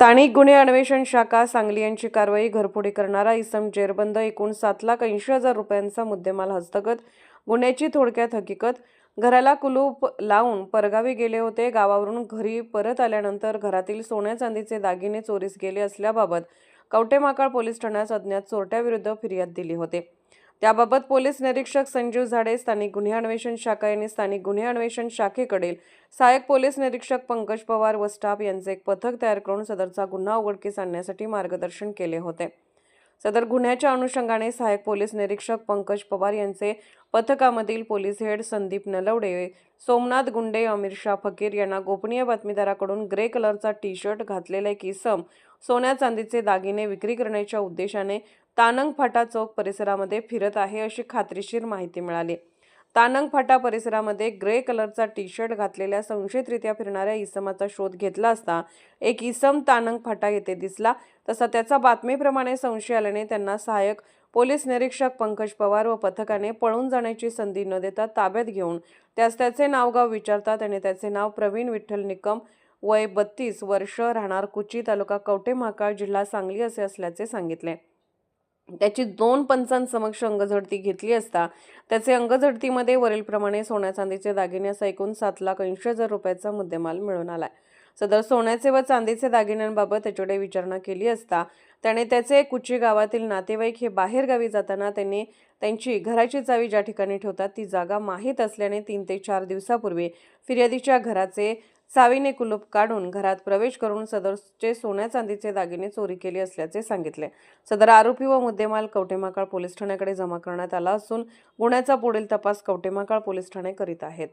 स्थानिक गुन्हे अन्वेषण शाखा सांगली यांची कारवाई घरफोडी करणारा इसम जेरबंद एकूण सात लाख ऐंशी हजार रुपयांचा मुद्देमाल हस्तगत. गुन्ह्याची थोडक्यात हकीकत घराला कुलूप लावून परगावी गेले होते. गावावरून घरी परत आल्यानंतर घरातील सोन्या चांदीचे दागिने चोरीस गेले असल्याबाबत कवटेमाकाळ पोलीस ठाण्यात अज्ञात चोरट्याविरुद्ध फिर्याद दिली होते. त्याबाबत पोलीस निरीक्षक संजीव झाडे स्थानिक गुन्हे अन्वेषण शाखा यांनी स्थानिक गुन्हे अन्वेषण शाखेकडील सहाय्यक पोलीस निरीक्षक पंकज पवार व स्टाफ यांचे एक पथक तयार करून सदरचा गुन्हा उघडकीस आणण्यासाठी मार्गदर्शन केले होते. सदर गुन्ह्याच्या अनुषंगाने सहाय्यक पोलीस निरीक्षक पंकज पवार यांचे पथकामधील पोलीस हेड संदीप नलवडे सोमनाथ गुंडे अमीर शाह फकीर यांना गोपनीय बातमीदाराकडून ग्रे कलरचा टी शर्ट घातलेला एक इसम सोन्या चांदीचे दागिने विक्री करण्याच्या उद्देशाने तानंग फाटा चौक परिसरामध्ये फिरत आहे अशी खात्रीशीर माहिती मिळाली. तानंग फाटा परिसरामध्ये ग्रे कलरचा टी शर्ट घातलेल्या संशयितरित्या फिरणाऱ्या इसमाचा शोध घेतला असता एक इसम तानंग फाटा येथे दिसला. तसा त्याचा बातमीप्रमाणे संशय आल्याने त्यांना सहाय्यक पोलीस निरीक्षक पंकज पवार व पथकाने पळून जाण्याची संधी न देता ताब्यात घेऊन त्यास त्याचे नावगाव विचारतात. आणि त्याचे नाव प्रवीण विठ्ठल निकम वय बत्तीस वर्ष राहणार कुची तालुका कवठे महाकाळ जिल्हा सांगली असे असल्याचे सांगितले. त्याची दोन पंचांसमक्ष अंगझडती घेतली असता त्याचे अंगझडतीमध्ये वरीलप्रमाणे सोन्या चांदीचे दागिने असा एकूण सात लाख ऐंशी हजार रुपयाचा मुद्देमाल मिळून आलाय. सदर सोन्याचे व चांदीचे दागिन्यांबाबत त्याच्याकडे विचारणा केली असता त्याने त्याचे कुची गावातील नातेवाईक हे बाहेर गावी जाताना त्यांनी त्यांची घराची चावी ज्या ठिकाणी ठेवतात ती जागा माहीत असल्याने तीन ते चार दिवसापूर्वी फिर्यादीच्या घराचे सावीने कुलूप काढून घरात प्रवेश करून सदरचे सोन्या चांदीचे दागिने चोरी केली असल्याचे सांगितले. सदर आरोपी व मुद्देमाल कवटेमाकाळ पोलीस ठाण्याकडे जमा करण्यात आला असून गुन्ह्याचा पुढील तपास कवटेमाकाळ पोलीस ठाणे करीत आहेत.